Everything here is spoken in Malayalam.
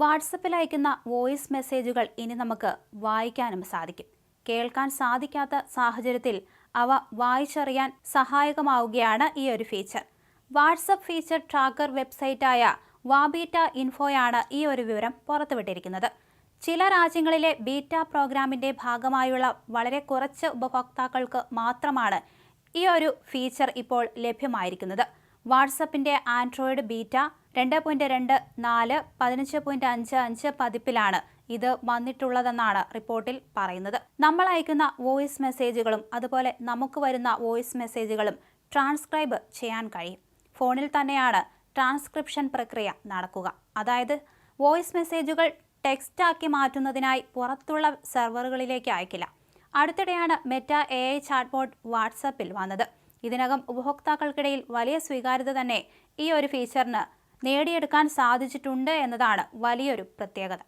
വാട്സപ്പിൽ അയക്കുന്ന വോയിസ് മെസ്സേജുകൾ ഇനി നമുക്ക് വായിക്കാനും സാധിക്കും. കേൾക്കാൻ സാധിക്കാത്ത സാഹചര്യത്തിൽ അവ വായിച്ചറിയാൻ സഹായകമാവുകയാണ് ഈ ഒരു ഫീച്ചർ വാട്സപ്പ് ഫീച്ചർ ട്രാക്കർ വെബ്സൈറ്റായ വാബീറ്റ ഇൻഫോയാണ് ഈ ഒരു വിവരം പുറത്തുവിട്ടിരിക്കുന്നത്. ചില രാജ്യങ്ങളിലെ ബീറ്റ പ്രോഗ്രാമിന്റെ ഭാഗമായുള്ള വളരെ കുറച്ച് ഉപഭോക്താക്കൾക്ക് മാത്രമാണ് ഈ ഒരു ഫീച്ചർ ഇപ്പോൾ ലഭ്യമായിരിക്കുന്നത്. വാട്സപ്പിന്റെ ആൻഡ്രോയിഡ് ബീറ്റ രണ്ട് പോയിന്റ് രണ്ട് നാല് പതിനഞ്ച് പോയിന്റ് അഞ്ച് അഞ്ച് പതിപ്പിലാണ് ഇത് വന്നിട്ടുള്ളതെന്നാണ് റിപ്പോർട്ടിൽ പറയുന്നത്. നമ്മൾ അയക്കുന്ന വോയിസ് മെസ്സേജുകളും അതുപോലെ നമുക്ക് വരുന്ന വോയിസ് മെസ്സേജുകളും ട്രാൻസ്ക്രൈബ് ചെയ്യാൻ കഴിയും. ഫോണിൽ തന്നെയാണ് ട്രാൻസ്ക്രിപ്ഷൻ പ്രക്രിയ നടക്കുക. അതായത് വോയിസ് മെസ്സേജുകൾ ടെക്സ്റ്റാക്കി മാറ്റുന്നതിനായി പുറത്തുള്ള സെർവറുകളിലേക്ക് അയക്കില്ല. അടുത്തിടെയാണ് മെറ്റ എ ഐ ചാറ്റ്ബോട്ട് വാട്സപ്പിൽ വന്നത്. ഇതിനകം ഉപഭോക്താക്കൾക്കിടയിൽ വലിയ സ്വീകാര്യത തന്നെ ഈ ഒരു ഫീച്ചറിന് നേടിയെടുക്കാൻ സാധിച്ചിട്ടുണ്ട് എന്നതാണ് വലിയൊരു പ്രത്യേകത.